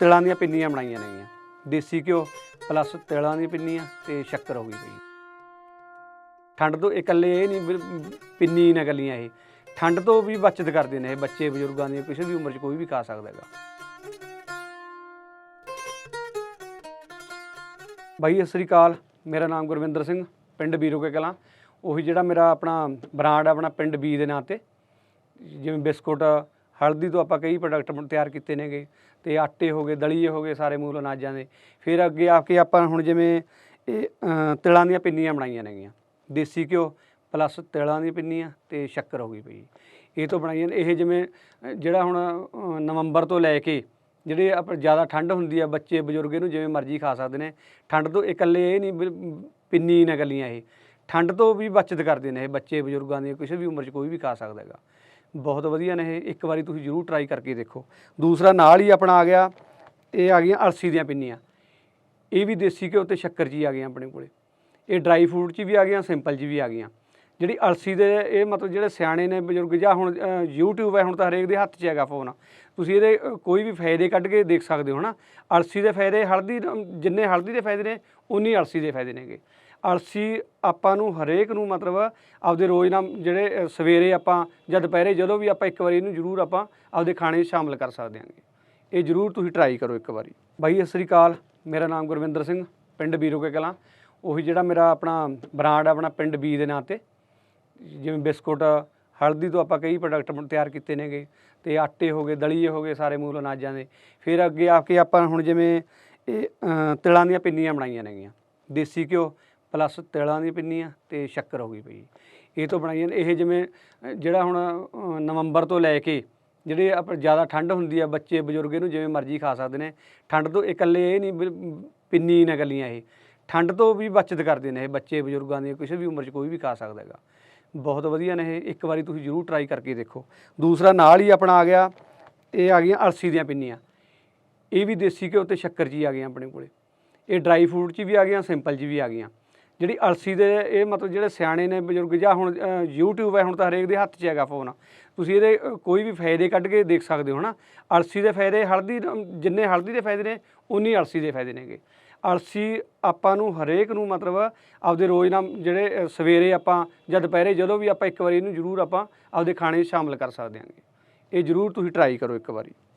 ਤਿਲਾਂ ਦੀਆਂ ਪਿੰਨੀਆਂ ਬਣਾਈਆਂ ਨੇਗੀਆਂ। ਦੇਸੀ ਘਿਓ ਪਲੱਸ ਤਿਲਾਂ ਦੀਆਂ ਪਿੰਨੀਆਂ ਤੇ ਸ਼ੱਕਰ ਹੋ ਗਈ ਪਈ ਠੰਡ ਤੋਂ ਇਕੱਲੇ ਇਹ ਨਹੀਂ ਵੀ ਪਿੰਨੀ ਨਾ ਗੱਲੀਆਂ ਇਹ। ਠੰਡ ਤੋਂ ਵੀ ਬਚਤ ਕਰਦੇ ਨੇ ਇਹ ਬੱਚੇ ਬਜ਼ੁਰਗਾਂ ਦੀਆਂ, ਕਿਸੇ ਵੀ ਉਮਰ 'ਚ ਕੋਈ ਵੀ ਖਾ ਸਕਦਾ ਹੈਗਾ। ਬਾਈ, ਸਤਿ ਸ੍ਰੀ ਅਕਾਲ। ਮੇਰਾ ਨਾਮ ਗੁਰਵਿੰਦਰ ਸਿੰਘ, ਪਿੰਡ ਬੀਰੋਕੇ ਕਲਾਂ। ਉਹੀ ਜਿਹੜਾ ਮੇਰਾ ਆਪਣਾ ਬ੍ਰਾਂਡ ਆਪਣਾ ਪਿੰਡ ਬੀ ਦੇ ਨਾਂ ਤੇ। ਜਿਵੇਂ ਬਿਸਕੁਟ ਹਲਦੀ ਤੋਂ ਆਪਾਂ ਕਈ ਪ੍ਰੋਡਕਟ ਤਿਆਰ ਕੀਤੇ ਨੇਗੇ, ਤੇ ਆਟੇ ਹੋ ਗਏ, ਦਲੀਏ ਹੋ ਗਏ ਸਾਰੇ ਮੂਲ ਅਨਾਜਾਂ ਦੇ। ਫਿਰ ਅੱਗੇ ਆ ਕੇ ਆਪਾਂ ਹੁਣ ਜਿਵੇਂ ਇਹ ਤਿਲਾਂ ਦੀਆਂ ਪਿੰਨੀਆਂ ਬਣਾਈਆਂ ਨੇਗੀਆਂ। ਦੇਸੀ ਘਿਓ ਪਲੱਸ ਤਿਲਾਂ ਦੀਆਂ ਪਿੰਨੀਆਂ ਤੇ ਸ਼ੱਕਰ ਹੋ ਗਈ ਪਈ ਇਹ ਤੋਂ ਬਣਾਈਆਂ ਇਹ ਜਿਵੇਂ ਜਿਹੜਾ ਹੁਣ ਨਵੰਬਰ ਤੋਂ ਲੈ ਕੇ ਜਿਹੜੇ ਆਪਾਂ ਜ਼ਿਆਦਾ ਠੰਡ ਹੁੰਦੀ ਆ, ਬੱਚੇ, ਬਜ਼ੁਰਗ ਇਹਨੂੰ ਜਿਵੇਂ ਮਰਜ਼ੀ ਖਾ ਸਕਦੇ ਨੇ। ਠੰਡ ਤੋਂ ਇਕੱਲੇ ਇਹ ਨਹੀਂ ਵੀ ਪਿੰਨੀ ਨਾ ਗੱਲੀਆਂ ਇਹ। ਠੰਡ ਤੋਂ ਵੀ ਬਚਤ ਕਰਦੇ ਨੇ ਇਹ ਬੱਚੇ, ਬਜ਼ੁਰਗਾਂ ਦੀਆਂ ਕਿਸੇ ਵੀ ਉਮਰ 'ਚ ਕੋਈ ਵੀ ਖਾ ਸਕਦਾ ਹੈਗਾ। ਬਹੁਤ ਵਧੀਆ ਨੇ ਇਹ ਇੱਕ ਵਾਰੀ ਤੁਸੀਂ ਜ਼ਰੂਰ ਟਰਾਈ ਕਰਕੇ ਦੇਖੋ। ਦੂਸਰਾ ਨਾਲ ਹੀ ਆਪਣਾ ਆ ਗਿਆ ਇਹ ਆ ਗਈਆਂ ਅਲਸੀ ਦੀਆਂ ਪਿੰਨੀਆਂ। ਇਹ ਵੀ ਦੇਸੀ ਘਿਓ ਤੇ ਸ਼ੱਕਰ 'ਚ ਹੀ ਆ ਗਈਆਂ ਆਪਣੇ ਕੋਲੇ। ਇਹ ਡਰਾਈ ਫਰੂਟ 'ਚ ਵੀ ਆ ਗਈਆਂ ਸਿੰਪਲ 'ਚ ਵੀ ਆ ਗਈਆਂ। ਜਿਹੜੀ ਅਲਸੀ ਦੇ ਇਹ ਮਤਲਬ ਜਿਹੜੇ ਸਿਆਣੇ ਨੇ ਬਜ਼ੁਰਗ ਜਾਂ ਹੁਣ ਅ, YouTube ਹੈ ਹੁਣ ਤਾਂ ਹਰੇਕ ਦੇ ਹੱਥ 'ਚ ਹੈਗਾ ਫੋਨ ਤੁਸੀਂ ਇਹਦੇ ਕੋਈ ਵੀ ਫਾਇਦੇ ਕੱਢ ਕੇ ਦੇਖ ਸਕਦੇ ਹੋ ਨਾ ਅਲਸੀ ਦੇ ਫਾਇਦੇ ਹਲਦੀ ਜਿੰਨੇ ਹਲਦੀ ਦੇ ਫਾਇਦੇ ਨੇ ਉਨੀ ਅਲਸੀ ਦੇ ਫਾਇਦੇ ਨੇਗੇ। ਅਲਸੀ ਆਪਾਂ ਨੂੰ ਹਰੇਕ ਨੂੰ ਮਤਲਬ ਆਪਦੇ ਰੋਜ਼ ਨਾਲ ਜਿਹੜੇ ਸਵੇਰੇ ਆਪਾਂ ਜਾਂ ਦੁਪਹਿਰੇ ਜਦੋਂ ਵੀ ਆਪਾਂ ਇੱਕ ਵਾਰੀ ਇਹਨੂੰ ਜ਼ਰੂਰ ਆਪਾਂ ਆਪਦੇ ਖਾਣੇ 'ਚ ਸ਼ਾਮਲ ਕਰ ਸਕਦੇ ਹਾਂਗੇ। ਇਹ ਜ਼ਰੂਰ ਤੁਸੀਂ ਟਰਾਈ ਕਰੋ ਇੱਕ ਵਾਰੀ। ਬਾਈ, ਸਤਿ ਸ੍ਰੀ ਅਕਾਲ। ਮੇਰਾ ਨਾਮ ਗੁਰਵਿੰਦਰ ਸਿੰਘ, ਪਿੰਡ ਬੀਰੋਕੇ ਕਲਾਂ। ਉਹੀ ਜਿਹੜਾ ਮੇਰਾ ਆਪਣਾ ਬ੍ਰਾਂਡ ਆਪਣਾ ਪਿੰਡ ਬੀ ਦੇ ਨਾਂ ਤੇ। ਜਿਵੇਂ ਬਿਸਕੁਟ, ਹਲਦੀ ਤੋਂ ਆਪਾਂ ਕਈ ਪ੍ਰੋਡਕਟ ਤਿਆਰ ਕੀਤੇ ਨੇਗੇ। ਤੇ ਆਟੇ ਹੋ ਗਏ, ਦਲੀਏ ਹੋ ਗਏ ਸਾਰੇ ਮੂਲ ਅਨਾਜਾਂ ਦੇ। ਫਿਰ ਅੱਗੇ ਆ ਕੇ ਆਪਾਂ ਹੁਣ ਜਿਵੇਂ ਇਹ ਤਿਲਾਂ ਦੀਆਂ ਪਿੰਨੀਆਂ ਬਣਾਈਆਂ ਨੇਗੀਆਂ। ਦੇਸੀ ਘਿਓ ਪਲੱਸ ਤਿਲਾਂ ਦੀਆਂ ਪਿੰਨੀਆਂ ਤੇ ਸ਼ੱਕਰ ਹੋ ਗਈ ਪਈ। ਇਹ ਤੋਂ ਬਣਾਈਆਂ ਨੇ, ਇਹ ਜਿਵੇਂ ਜਿਹੜਾ ਹੁਣ ਨਵੰਬਰ ਤੋਂ ਲੈ ਕੇ ਜਿਹੜੇ ਆਪਾਂ, ਜ਼ਿਆਦਾ ਠੰਡ ਹੁੰਦੀ ਆ, ਬੱਚੇ, ਬਜ਼ੁਰਗ ਇਹਨੂੰ ਜਿਵੇਂ ਮਰਜ਼ੀ ਖਾ ਸਕਦੇ ਨੇ। ਠੰਡ ਤੋਂ ਇਕੱਲੇ ਇਹ ਨਹੀਂ ਵੀ ਪਿੰਨੀ ਨਾ ਗੱਲੀਆਂ ਇਹ। ਠੰਡ ਤੋਂ ਵੀ ਬਚਤ ਕਰਦੇ ਨੇ ਇਹ ਬੱਚੇ, ਬਜ਼ੁਰਗਾਂ ਦੀਆਂ ਕਿਸੇ ਵੀ ਉਮਰ 'ਚ ਕੋਈ ਵੀ ਖਾ ਸਕਦਾ ਹੈਗਾ। ਬਹੁਤ ਵਧੀਆ ਨੇ ਇਹ, ਇੱਕ ਵਾਰੀ ਤੁਸੀਂ ਜ਼ਰੂਰ ਟਰਾਈ ਕਰਕੇ ਦੇਖੋ। ਦੂਸਰਾ ਨਾਲ ਹੀ ਆਪਣਾ ਆ ਗਿਆ, ਇਹ ਆ ਗਈਆਂ ਅਲਸੀ ਦੀਆਂ ਪਿੰਨੀਆਂ। ਇਹ ਵੀ ਦੇਸੀ ਘਿਓ ਤੇ ਸ਼ੱਕਰ 'ਚ ਹੀ ਆ ਗਈਆਂ ਆਪਣੇ ਕੋਲੇ। ਇਹ ਡਰਾਈ ਫਰੂਟ 'ਚ ਵੀ ਆ ਗਈਆਂ ਸਿੰਪਲ 'ਚ ਵੀ ਆ ਗਈਆਂ। ਜਿਹੜੀ ਅਲਸੀ ਦੇ ਇਹ ਮਤਲਬ ਜਿਹੜੇ ਸਿਆਣੇ ਨੇ ਬਜ਼ੁਰਗ ਜਾਂ ਹੁਣ ਅ, YouTube ਹੈ ਹੁਣ ਤਾਂ ਹਰੇਕ ਦੇ ਹੱਥ 'ਚ ਹੈਗਾ ਫੋਨ ਤੁਸੀਂ ਇਹਦੇ ਕੋਈ ਵੀ ਫਾਇਦੇ ਕੱਢ ਕੇ ਦੇਖ ਸਕਦੇ ਹੋ ਨਾ ਅਲਸੀ ਦੇ ਫਾਇਦੇ ਹਲਦੀ ਜਿੰਨੇ ਹਲਦੀ ਦੇ ਫਾਇਦੇ ਨੇ ਉਨੀ ਅਲਸੀ ਦੇ ਫਾਇਦੇ ਨੇਗੇ। ਅਲਸੀ ਆਪਾਂ ਨੂੰ ਹਰੇਕ ਨੂੰ ਮਤਲਬ ਆਪਦੇ ਰੋਜ਼ ਨਾਲ ਜਿਹੜੇ ਸਵੇਰੇ ਆਪਾਂ ਜਾਂ ਦੁਪਹਿਰੇ ਜਦੋਂ ਵੀ ਆਪਾਂ ਇੱਕ ਵਾਰੀ ਇਹਨੂੰ ਜ਼ਰੂਰ ਆਪਾਂ ਆਪਦੇ ਖਾਣੇ 'ਚ ਸ਼ਾਮਲ ਕਰ ਸਕਦੇ ਹਾਂਗੇ। ਇਹ ਜ਼ਰੂਰ ਤੁਸੀਂ ਟਰਾਈ ਕਰੋ ਇੱਕ ਵਾਰੀ।